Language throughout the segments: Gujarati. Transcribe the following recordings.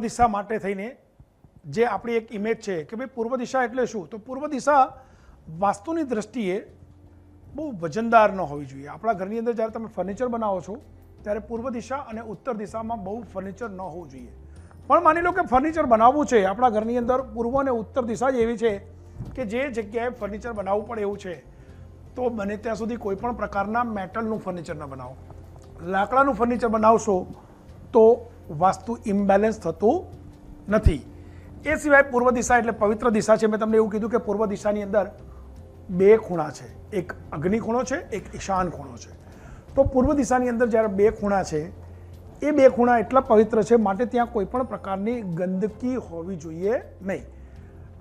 દિશા માટે થઈને જે આપણી એક ઇમેજ છે કે ભાઈ પૂર્વ દિશા એટલે શું? તો પૂર્વ દિશા વાસ્તુની દ્રષ્ટિએ બહુ વજનદાર ન હોવી જોઈએ. આપણા ઘરની અંદર જ્યારે તમે ફર્નિચર બનાવો છો, ત્યારે પૂર્વ દિશા અને ઉત્તર દિશામાં બહુ ફર્નિચર ન હોવું જોઈએ. પણ માની લો કે ફર્નિચર બનાવવું છે, આપણા ઘરની અંદર પૂર્વ અને ઉત્તર દિશા જ એવી છે કે જે જગ્યાએ ફર્નિચર બનાવવું પડે એવું છે, તો બને ત્યાં સુધી કોઈ પણ પ્રકારના મેટલનું ફર્નિચર ન બનાવો. લાકડાનું ફર્નિચર બનાવશો, તો વાસ્તુ ઇમ્બેલેન્સ થતું નથી. એ સિવાય પૂર્વ દિશા એટલે પવિત્ર દિશા છે. મેં તમને એવું કીધું કે પૂર્વ દિશાની અંદર બે ખૂણા છે. એક અગ્નિ ખૂણો છે, એક ઈશાન ખૂણો છે. તો પૂર્વ દિશાની અંદર જ્યારે બે ખૂણા છે, એ બે ખૂણા એટલા પવિત્ર છે માટે ત્યાં કોઈ પણ પ્રકારની ગંદકી હોવી જોઈએ નહીં.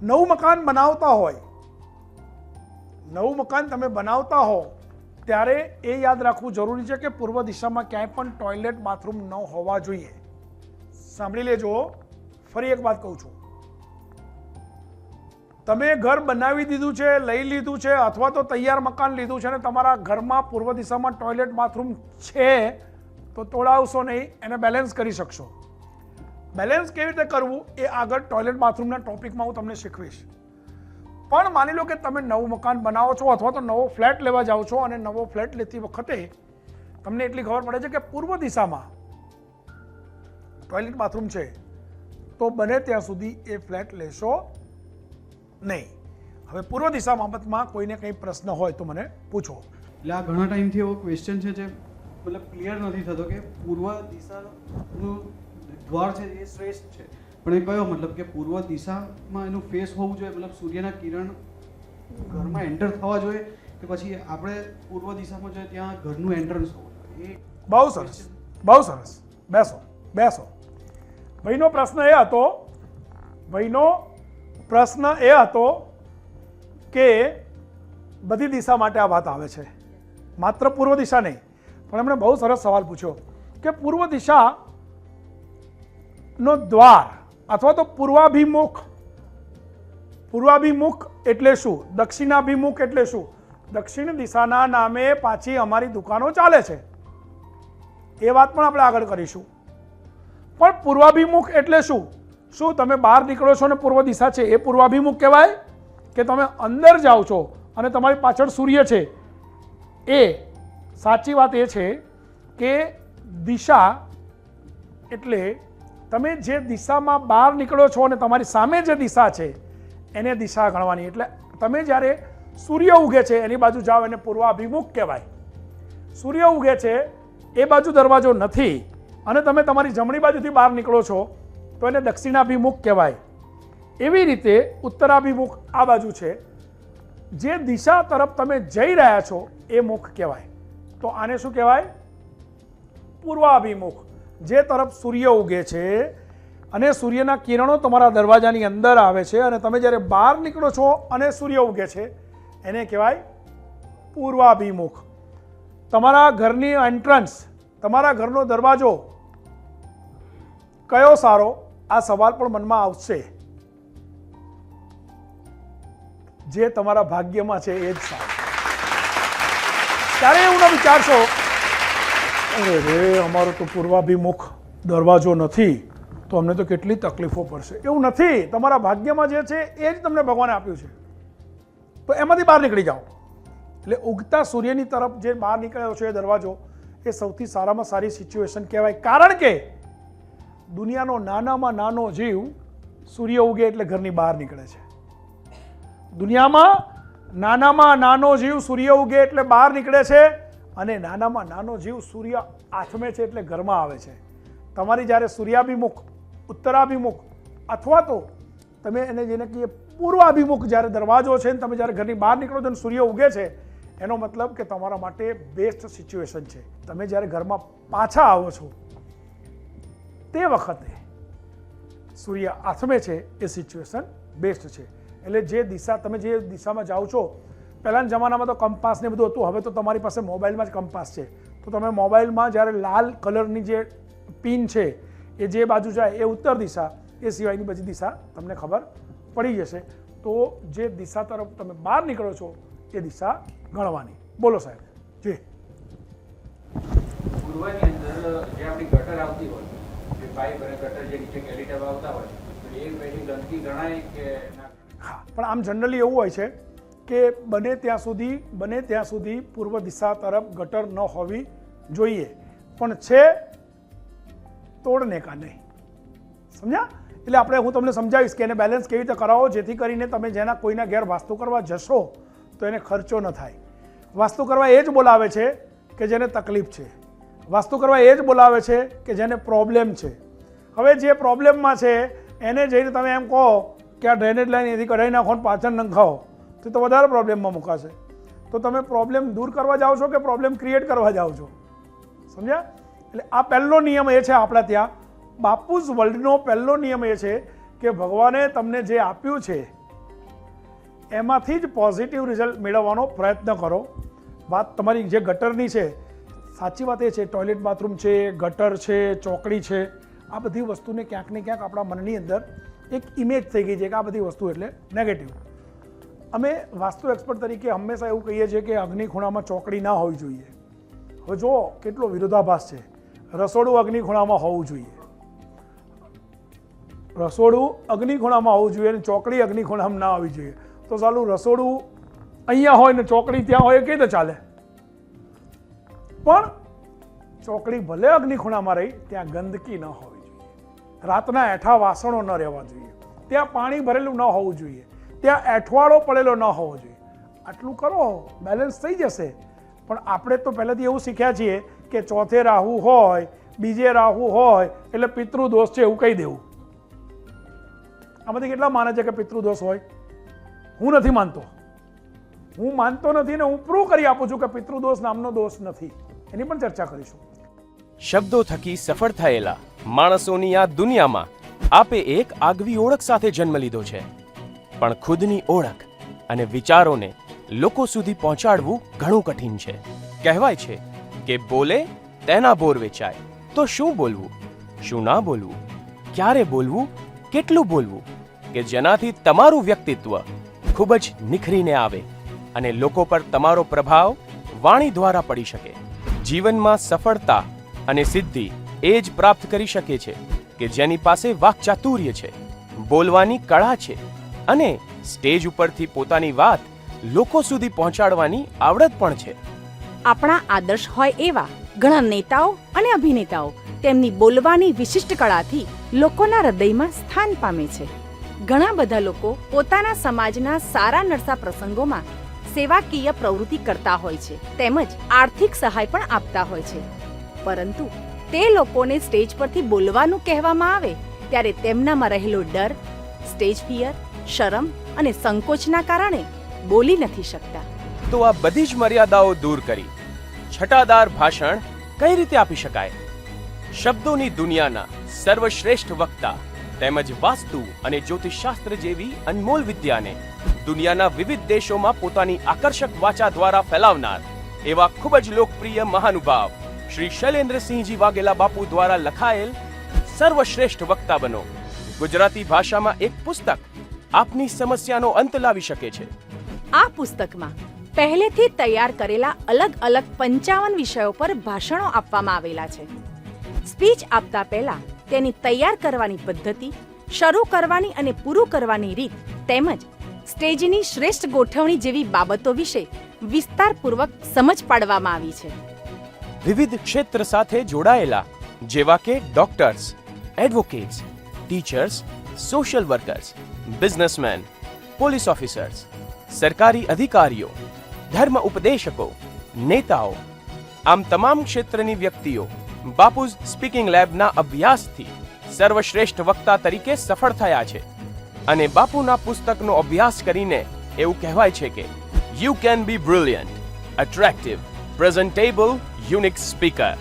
નવું મકાન બનાવતા હોય, નવું મકાન તમે બનાવતા હો, ત્યારે એ યાદ રાખવું જરૂરી છે કે પૂર્વ દિશામાં ક્યાંય પણ ટોયલેટ બાથરૂમ ન હોવા જોઈએ. સાંભળી લેજો ફરી એક વાત કહું છું. તમે ઘર બનાવી દીધું છે, લઈ લીધું છે, અથવા તો તૈયાર મકાન લીધું છે અને તમારા ઘરમાં પૂર્વ દિશામાં ટોયલેટ બાથરૂમ છે, તો તોડાવશો નહીં, એને બેલેન્સ કરી શકશો. બેલેન્સ કેવી રીતે કરવું એ આગળ ટોયલેટ બાથરૂમના ટોપિકમાં હું તમને શીખવીશ. પણ માની લો કે તમે નવું મકાન બનાવો છો અથવા તો નવો ફ્લેટ લેવા જાઓ છો અને નવો ફ્લેટ લેતી વખતે તમને એટલી ખબર પડે છે કે પૂર્વ દિશામાં ટોયલેટ બાથરૂમ છે તો બને ત્યાં સુધી એ ફ્લેટ લેશો નહીં. હવે પૂર્વ દિશા બાબતમાં કોઈને કંઈ પ્રશ્ન હોય તો મને પૂછો. એટલે આ ઘણા ટાઈમથી એવો ક્વેશ્ચન છે જે મતલબ ક્લિયર નથી થતો કે પૂર્વ દિશાનું દ્વાર છે એ શ્રેષ્ઠ છે. પણ એ કયો મતલબ કે પૂર્વ દિશામાં એનું ફેસ હોવું જોઈએ? મતલબ સૂર્યના કિરણ ઘરમાં એન્ટર થવા જોઈએ કે પછી આપણે પૂર્વ દિશામાં જોઈએ ત્યાં ઘરનું એન્ટ્રન્સ હોવું જોઈએ? એ બહુ સરસ. બહુ સરસ. બેસો. બેસો. ભાઈનો પ્રશ્ન એ હતો ભાઈનો પ્રશ્ન એ હતો કે બધી દિશા માટે આ વાત આવે છે. માત્ર પૂર્વ દિશા નહીં, પણ એમણે બહુ સરસ સવાલ પૂછ્યો કે પૂર્વ દિશાનો દ્વાર અથવા તો પૂર્વાભિમુખ પૂર્વાભિમુખ એટલે શું? દક્ષિણાભિમુખ એટલે શું? દક્ષિણ દિશાના નામે પાછી અમારી દુકાનો ચાલે છે. એ વાત પણ આપણે આગળ કરીશું. પણ પૂર્વાભિમુખ એટલે શું? શું તમે બહાર નીકળો છો ને પૂર્વ દિશા છે, એ પૂર્વાભિમુખ કહેવાય? કે તમે અંદર જાઓ છો અને તમારી પાછળ સૂર્ય છે. એ સાચી વાત એ છે કે દિશા એટલે તમે જે દિશામાં બહાર નીકળો છો અને તમારી સામે જે દિશા છે, એને દિશા ગણવાની. એટલે તમે જ્યારે સૂર્ય ઉગે છે, એની બાજુ જાઓ એને પૂર્વાભિમુખ કહેવાય. સૂર્ય ઉગે છે, એ બાજુ દરવાજો નથી. અને તમે તમારી જમણી બાજુથી બહાર નીકળો છો, તો એને દક્ષિણાભિમુખ કહેવાય. એવી રીતે ઉત્તરાભિમુખ આ બાજુ છે. જે દિશા તરફ તમે જઈ રહ્યા છો, એ મુખ કહેવાય. તો આને શું કહેવાય? પૂર્વાભિમુખ. જે તરફ સૂર્ય ઉગે છે, અને સૂર્યના કિરણો તમારા દરવાજાની અંદર આવે છે, અને તમે જ્યારે બહાર નીકળો છો અને સૂર્ય ઉગે છે, એને કહેવાય પૂર્વાભિમુખ. તમારા ઘરની એન્ટ્રન્સ તમારા ઘરનો દરવાજો કયો સારો? આ સવાલ પણ મનમાં આવશે. જે તમારા ભાગ્યમાં છે એ જ સારું. ત્યારે એવું ના વિચારશો, અરે અમારો તો પૂર્વાભિમુખ દરવાજો નથી, તો અમને તો કેટલી તકલીફો પડશે. એવું નથી. તમારા ભાગ્યમાં જે છે એ જ તમને ભગવાને આપ્યું છે. તો એમાંથી બહાર નીકળી જાઓ. એટલે ઉગતા સૂર્યની તરફ જે બહાર નીકળ્યો છે એ દરવાજો, એ સૌથી સારામાં સારી સિચ્યુએશન કહેવાય. કારણ કે દુનિયાનો નાનામાં નાનો જીવ સૂર્ય ઉગે એટલે ઘરની બહાર નીકળે છે. દુનિયામાં નાનામાં નાનો જીવ સૂર્ય ઉગે એટલે બહાર નીકળે છે અને નાનામાં નાનો જીવ સૂર્ય આથમે છે એટલે ઘરમાં આવે છે. તમારી જ્યારે સૂર્યાભિમુખ, ઉત્તરાભિમુખ અથવા તો તમે એને જેને કહીએ પૂર્વાભિમુખ જ્યારે દરવાજો છે ને તમે જ્યારે ઘરની બહાર નીકળો અને સૂર્ય ઉગે છે, એનો મતલબ કે તમારા માટે બેસ્ટ સિચ્યુએશન છે. તમે જ્યારે ઘરમાં પાછા આવો છો તે વખતે સૂર્ય આથમે છે એ સિચ્યુએશન બેસ્ટ છે. એટલે જે દિશા, તમે જે દિશામાં જાઓ છો, પહેલાંના જમાનામાં તો કંપાસ ને બધું હતું. હવે તો તમારી પાસે મોબાઈલમાં જ કંપાસ છે. તો તમે મોબાઈલમાં જ્યારે લાલ કલરની જે પિન છે, એ જે બાજુ જાય, એ ઉત્તર દિશા, એ સિવાયની બધી દિશા તમને ખબર પડી જશે. તો જે દિશા તરફ તમે બહાર નીકળો છો, એ દિશા ગણવાની. બોલો સાહેબ. જી. પૂર્વની અંદર જે આપણી ગટર આવતી હોય પાઇપ અને કટર જે નીચે કેલિટર આવતા હોય, તો એ પેલી ગંદકી ગણાય કે હા, પણ આમ જનરલી એવું હોય છે કે બને ત્યાં સુધી, બને ત્યાં સુધી પૂર્વ દિશા તરફ ગટર ન હોવી જોઈએ. પણ છે તોડને કા નહીં સમજ્યા? એટલે આપણે હું તમને સમજાવીશ કે એને બેલેન્સ કેવી રીતે કરાવો, જેથી કરીને તમે જેના કોઈના ઘેર વાસ્તુ કરવા જશો, તો એને ખર્ચો ન થાય. વાસ્તુ કરવા એ જ બોલાવે છે કે જેને તકલીફ છે. વાસ્તુ કરવા એ જ બોલાવે છે કે જેને પ્રોબ્લેમ છે. હવે જે પ્રોબ્લેમમાં છે, એને જઈને તમે એમ કહો કે આ ડ્રેનેજ લાઈન એથી કઢાઈ નાખો ને પાછળ નંખાવો. તો તો વધારે પ્રોબ્લેમમાં મુકાશે. તો તમે પ્રોબ્લેમ દૂર કરવા જાઓ છો કે પ્રોબ્લેમ ક્રિએટ કરવા જાઓ છો? સમજ્યા? એટલે આ પહેલો નિયમ એ છે આપણા ત્યાં. બાપુસ વર્લ્ડનો પહેલો નિયમ એ છે કે ભગવાને તમને જે આપ્યું છે, એમાંથી જ પોઝિટિવ રિઝલ્ટ મેળવવાનો પ્રયત્ન કરો. વાત તમારી જે ગટરની છે, સાચી વાત એ છે ટોયલેટ બાથરૂમ છે, ગટર છે, ચોકડી છે. આ બધી વસ્તુને ક્યાંક ને ક્યાંક આપણા મનની અંદર એક ઇમેજ થઈ ગઈ છે કે આ બધી વસ્તુ એટલે નેગેટિવ અમે વાસ્તુ એક્સપર્ટ તરીકે હંમેશા એવું કહીએ છીએ કે અગ્નિ ખૂણામાં ચોકડી ના હોવી જોઈએ. હવે જો કેટલો વિરોધાભાસ છે. રસોડું અગ્નિ ખૂણામાં હોવું જોઈએ. રસોડું અગ્નિ ખૂણામાં હોવું જોઈએ અને ચોકડી અગ્નિ ખૂણામાં ના હોવી જોઈએ. તો ચાલુ રસોડું અહીંયા હોય ને ચોકડી ત્યાં હોય કઈ રીતે ચાલે? પણ ચોકડી ભલે અગ્નિ ખૂણામાં રહી, ત્યાં ગંદકી ન જોઈએ રાતના એઠા વાસણો ન રહેવા જોઈએ. ત્યાં પાણી ભરેલું ન હોવું જોઈએ. ત્યાં એઠવાડો પડેલો ન હોવો જોઈએ. આટલું કરો બેલેન્સ થઈ જશે. પણ આપણે તો પહેલાંથી એવું શીખ્યા છીએ કે ચોથે રાહુ હોય, બીજે રાહુ હોય, એટલે પિતૃદોષ છે એવું કહી દેવું. આમાંથી કેટલા માને છે કે પિતૃદોષ હોય? હું નથી માનતો. હું માનતો નથી ને હું પ્રૂવ કરી આપું છું કે પિતૃદોષ નામનો દોષ નથી. એની પણ ચર્ચા કરીશું. શબ્દો થકી સફળ થયેલા માણસોની આ દુનિયામાં આપે એક આગવી ઓળખ સાથે જન્મ લીધો છે. પણ ખુદની ઓળખ અને વિચારોને લોકો સુધી પહોંચાડવું ઘણું કઠિન છે. કહેવાય છે કે બોલે તેના બોર વેચાય. તો શું બોલવું? શું ના બોલવું? ક્યારે બોલવું? કેટલું બોલવું? કે જેનાથી તમારું વ્યક્તિત્વ ખૂબ જ નિખરીને આવે અને લોકો પર તમારો પ્રભાવ વાણી દ્વારા પડી શકે. જીવનમાં સફળતા અને સિદ્ધિ એ જ પ્રાપ્ત કરી શકે છે કે જેની પાસે વાકચાતુર્ય છે, બોલવાની કળા છે અને સ્ટેજ ઉપરથી પોતાની વાત લોકો સુધી પહોંચાડવાની આવડત પણ છે. આપણા આદર્શ હોય એવા ઘણા નેતાઓ અને અભિનેતાઓ તેમની બોલવાની વિશિષ્ટ કળાથી લોકોના હૃદયમાં સ્થાન પામે છે. ઘણા બધા લોકો પોતાના સમાજના સારા નરસા પ્રસંગોમાં સેવાકીય પ્રવૃત્તિ કરતા હોય છે, તેમજ આર્થિક સહાય પણ આપતા હોય છે. પરંતુ તે લોકોને સ્ટેજ પરથી બોલવાનું કહેવામાં આવે, ત્યારે તેમનામાં રહેલો ડર, સ્ટેજ ફિયર, શરમ અને સંકોચના કારણે બોલી નથી શકતા. તો આ બધી જ મર્યાદાઓ દૂર કરી, છટાદાર ભાષણ કઈ રીતે આપી શકાય? શબ્દોની દુનિયાના સર્વશ્રેષ્ઠ વક્તા તેમજ વાસ્તુ અને જ્યોતિષશાસ્ત્ર જેવી અનમોલ વિદ્યાને દુનિયાના વિવિધ દેશોમાં પોતાની આકર્ષક વાચા દ્વારા ફેલાવનાર એવા ખૂબ જ લોકપ્રિય મહાનુભાવ શ્રી શૈલેન્દ્રસિંહજી વાઘેલા બાપુ દ્વારા લખાયેલ સર્વશ્રેષ્ઠ વક્તા બનો. ગુજરાતી ભાષામાં એક પુસ્તક આપની સમસ્યાનો અંત લાવી શકે છે. આ પુસ્તકમાં પહેલેથી તૈયાર કરેલા અલગ અલગ પંચાવન વિષયો પર ભાષણો આપવામાં આવેલા છે. સ્પીચ આપતા પહેલા તેની તૈયાર કરવાની પદ્ધતિ, શરૂ કરવાની અને પૂરું કરવાની રીત તેમજ સ્ટેજની શ્રેષ્ઠ ગોઠવણી જેવી બાબતો વિશે વિસ્તારપૂર્વક સમજ પાડવામાં આવી છે. વિવિધ ક્ષેત્ર સાથે જોડાયેલા, જેવા કે doctors advocates teachers social workers businessman police officers સરકારી અધિકારીઓ, ધર્મ ઉપદેશકો, નેતાઓ, આમ તમામ ક્ષેત્રની વ્યક્તિઓ બાપુઝ સ્પીકિંગ લેબના અભ્યાસથી સર્વશ્રેષ્ઠ વક્તા તરીકે સફળ થયા છે. અને બાપુના પુસ્તકનો અભ્યાસ કરીને એવું કહેવાય છે કે you can be brilliant attractive presentable unique speaker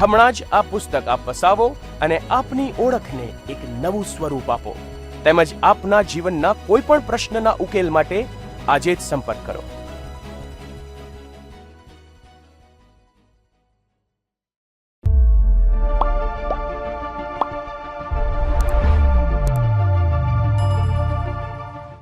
હમણાં જ આ પુસ્તક આપ વસાવો અને આપની ઓળખને એક નવું સ્વરૂપ આપો. તેમજ આપના જીવનના કોઈ પણ પ્રશ્નના ઉકેલ માટે આજે જ સંપર્ક કરો.